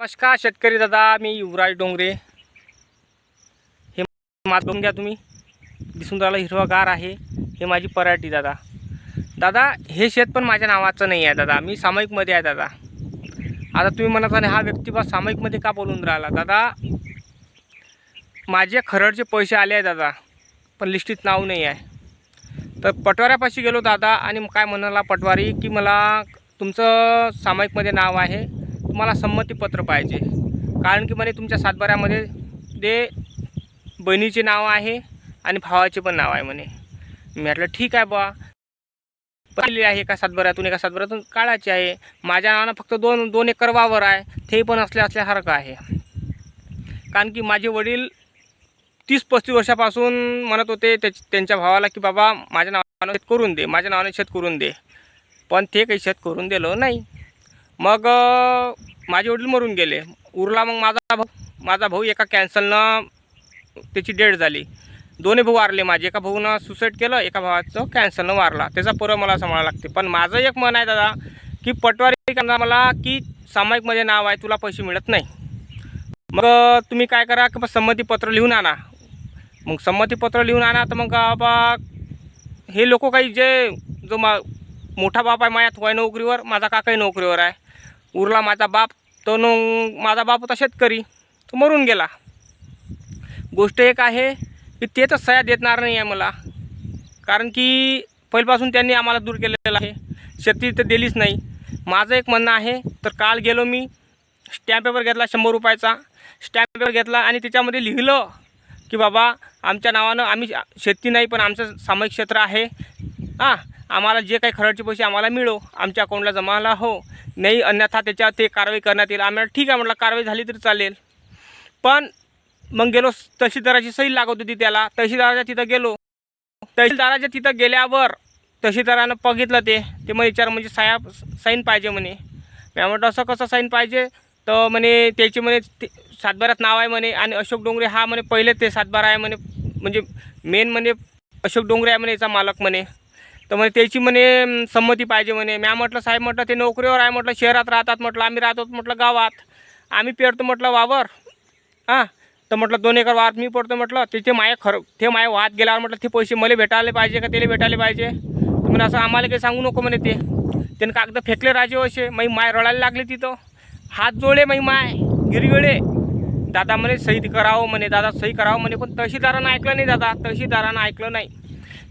नमस्कार शेतकरी दादा मी युवराज डोंगरे. हे मात बघून घ्या तुम्ही. दिसून राहिलं हिरवागार आहे. हे माझी पराठी दादा. दादा हे शेत पण माझ्या नावाचं नाही आहे दादा. मी सामायिकमध्ये आहे दादा. आता तुम्ही म्हणत आणि हा व्यक्ती बा सामायिकमध्ये का बोलून राहिला? दादा माझे खरडचे पैसे आले आहे दादा पण लिस्टीत नाव नाही आहे. तर पटवाऱ्यापाशी गेलो दादा आणि काय म्हणाला पटवारी की मला तुमचं सामायिकमध्ये नाव आहे. तुम्हाला संमतीपत्र पाहिजे. कारण की म्हणे तुमच्या सातबाऱ्यामध्ये ते बहिणीचे नाव आहे आणि भावाचे पण नाव आहे म्हणे. मी म्हटलं ठीक आहे बा पहिली आहे एका सातबाऱ्यातून एका सातबाऱ्यातून काळाची आहे. माझ्या नावानं फक्त दोन दोन एकर वावर आहे. ते पण असल्या असल्यासारखं आहे. कारण की माझे वडील तीस पस्तीस वर्षापासून म्हणत होते त्या त्यांच्या भावाला की बाबा माझ्या नावानं शेत करून दे माझ्या नावाने शेत करून दे. पण ते काही शेत करून दिलं नाही. मग माझे वडील मरून गेले. उरला मग माझा भाऊ. माझा भाऊ एका कॅन्सलनं त्याची डेट झाली. दोन्ही भाऊ वारले माझे. एका भाऊनं सुसाईड केलं एका भावाचं कॅन्सलनं वारला. त्याचा पुरं मला सांभाळा लागते. पण माझं एक मन आहे दादा की पटवारी करणार मला की सामायिकमध्ये नाव आहे तुला पैसे मिळत नाही. मग तुम्ही काय करा की संमतीपत्र लिहून आणा. मग संमतीपत्र लिहून आणा तर मग बाबा हे लोक काही जे जो मा मोठा बाप आहे माझ्या तो नोकरीवर माझा काकाही नोकरीवर आहे. उरला माझा बाप तो न माझा बाप होता शेतकरी. तो मरून गेला. गोष्ट एक आहे की ते तर सया देणार नाही आहे मला. कारण की पहिल्यापासून त्यांनी आम्हाला दूर केलेलं आहे. शेती तर दिलीच नाही. माझं एक म्हणणं आहे तर काल गेलो मी स्टॅम्प पेपर घेतला शंभर रुपयाचा. स्टॅम्प पेपर घेतला आणि त्याच्यामध्ये लिहिलं की बाबा आमच्या नावानं आम्ही शेती नाही पण आमचं सामायिक क्षेत्र आहे. हां आम्हाला जे काही खरडचे पैसे आम्हाला मिळो आमच्या अकाउंटला जमाला हो. नाही अन्यथा त्याच्यावर ते कारवाई करण्यात येईल. आम्हाला ठीक आहे म्हटलं कारवाई झाली तरी चालेल. पण मग गेलो तहसीलदाराची सही लागत होती त्याला. तहसीलदाराच्या तिथं गेलो. तहसीलदाराच्या तिथं गेल्यावर तहसीलदारानं बघितलं ते. ते मग विचार म्हणजे साया साईन पाहिजे म्हणे. मी म्हटलं असं कसं साईन पाहिजे? तर म्हणे त्याची म्हणे ते सातबाऱ्यात नाव आहे म्हणे. आणि अशोक डोंगरे हा म्हणे पहिले ते सातबारा आहे म्हणे. म्हणजे मेन म्हणे अशोक डोंगरे आहे म्हणे याचा मालक म्हणे. तर म्हणे त्याची म्हणे संमती पाहिजे म्हणे. म्या म्हटलं साहेब म्हटलं ते नोकरीवर आहे म्हटलं शहरात राहतात म्हटलं आम्ही राहतो म्हटलं गावात. आम्ही पेरतो म्हटलं वावर. हां तर म्हटलं दोन एकर वाहत मी पडतो म्हटलं तिथे माये खरं ते माया वाहत गेल्यावर म्हटलं ते पैसे मला भेटायला पाहिजे का त्याला भेटायला पाहिजे? तर म्हणे असं आम्हाला काही सांगू नको म्हणे ते. त्यानं कागद फेकले राजे असे मग माय रडायला लागले तिथं. हात जोडे मग माय गिरगिळे. दादा म्हणे सही करावं म्हणे दादा सही करावं म्हणे पण तहसीलदारानं ऐकलं नाही दादा. तहसीलदारानं ऐकलं नाही.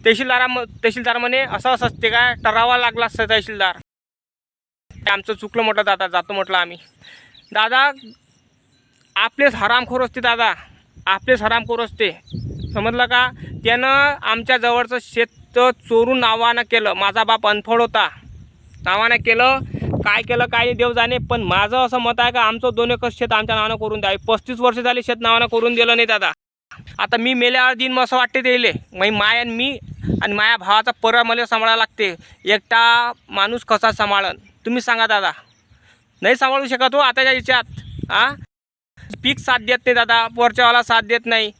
तहसीलदारा तहसीलदार म्हणे असं असं असते काय? ठरावा लागला असतं तहसीलदार. ते आमचं चुकलं म्हटलं दादा जातो म्हटलं आम्ही. दादा आपलेच हरामखोर असते दादा आपलेच हरामखोर असते. समजलं का? त्यानं आमच्या जवळचं शेत चोरून नावानं केलं माझा बाप अनफळ होता. नावानं केलं काय केलं काय देव जाणे पण माझं असं मत आहे का आमचं दोन एकर शेत आमच्या नावानं करून द्यावे पस्तीस वर्ष झाली शेत नावानं करून दिलं नाही दादा. आता मी मेल्यावर दिन मग असं वाटते त्याले. मग माय आणि मी आणि माया भावाचा पर मला सांभाळायला लागते. एकटा माणूस कसा सांभाळन? तुम्ही सांगा दादा. नाही सांभाळू शकत हो आताच्या याच्यात. हां पीक साथ देत नाही दादा. वरच्यावाला साथ देत नाही.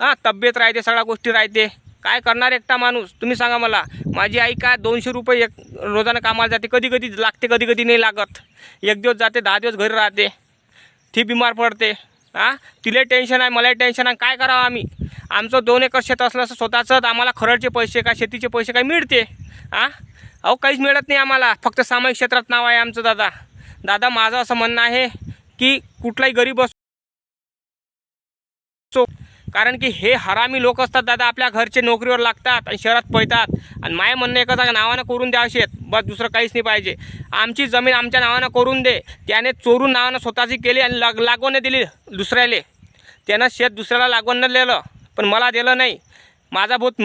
हां तब्येत राहते सगळ्या गोष्टी राहते. काय करणार एकटा माणूस? तुम्ही सांगा मला. माझी आई काय दोनशे रुपये एक रोजानं कामाला जाते. कधी कधी लागते कधी कधी नाही लागत. एक दिवस जाते दहा दिवस घरी राहते. ती बिमार पडते. हां? तिला टेन्शन आहे मला टेन्शन आहे. काय करावं आम्ही? आमचं दोन एकर शेत असलं असं स्वतःचं आम्हाला खरडचे पैसे काय शेतीचे पैसे काय मिळते? हां? अहो काहीच मिळत नाही आम्हाला. फक्त सामायिक क्षेत्रात नाव आहे आमचं दादा. दादा माझं असं म्हणणं आहे की कुठलाही गरीब असो कारण की हे हरामी लोक असतात दादा आपल्या घरचे नोकरीवर लागतात आणि शहरात पळतात. आणि माय म्हणणं एकच नावानं करून द्या शेत बस दुसरं काहीच नाही पाहिजे. आमची जमीन आमच्या नावानं करून दे. त्याने चोरून नावानं स्वतःची केली आणि लाग लागवण दिली दुसऱ्याले. त्यानं शेत दुसऱ्याला लागवण दिलं पण मला दिलं नाही. माझा बहुत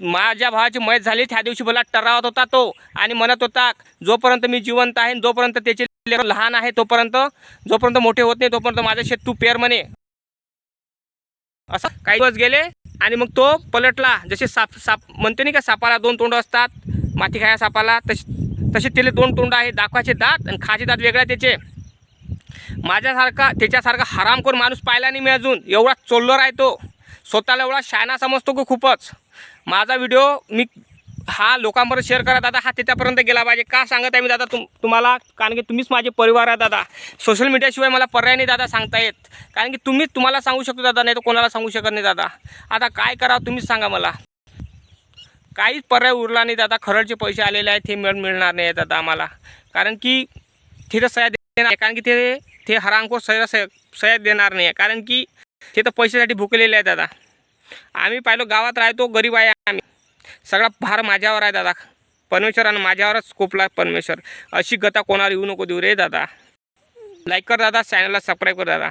माझ्या भावाची मयत झाली. त्या दिवशी मला टरावत होता तो आणि म्हणत होता जोपर्यंत मी जिवंत आहे जोपर्यंत त्याचे लहान आहे तोपर्यंत जोपर्यंत मोठे होत नाही तोपर्यंत माझं शेत तू पेर म्हणे. असं काही दिवस गेले आणि मग तो पलटला. जसे साप साप म्हणते नाही का सापाला दोन तोंड असतात माती खाया सापाला तसे तसे त्याला दोन तोंड आहे दाखवायचे दात आणि खाचे दात वेगळे त्याचे. माझ्यासारखा त्याच्यासारखा हरामखोर माणूस पाहिला नाही मी अजून. एवढा चोल्लर आहे तो. स्वतःला एवढा शायना समजतो की खूपच. माझा व्हिडिओ मी हा लोकांपर्यंत शेअर करा दादा. हा त्याच्यापर्यंत गेला पाहिजे. का सांगत आहे मी दादा? तुम तुम्हाला कारण की तुम्हीच माझे परिवार आहे दादा. सोशल मीडियाशिवाय मला पर्याय नाही दादा सांगता येत. कारण की तुम्हीच तुम्हाला सांगू शकतो दादा नाही तर कोणाला सांगू शकत नाही दादा. आता काय करावं तुम्हीच सांगा मला. काहीच पर्याय उरला नाही दादा. खरडचे पैसे आलेले आहेत ते मिळ मिळणार नाही दादा आम्हाला. कारण की तिथं सह्या देणार कारण की ते ते हरामखोर सह्या सह्या सह्या देणार नाही. कारण की ते तर पैशासाठी भुकलेले आहे दादा. आम्ही पाहिलो गावात राहतो गरीब आहे आम्ही. सगळा भार माझ्यावर आहे दादा. परमेश्वरानं माझ्यावरच स्कोपला परमेश्वर. अशी गता कोणाला येऊ नको देऊ रे दादा. लाईक कर दादा. चॅनलला सबस्क्राईब कर दादा.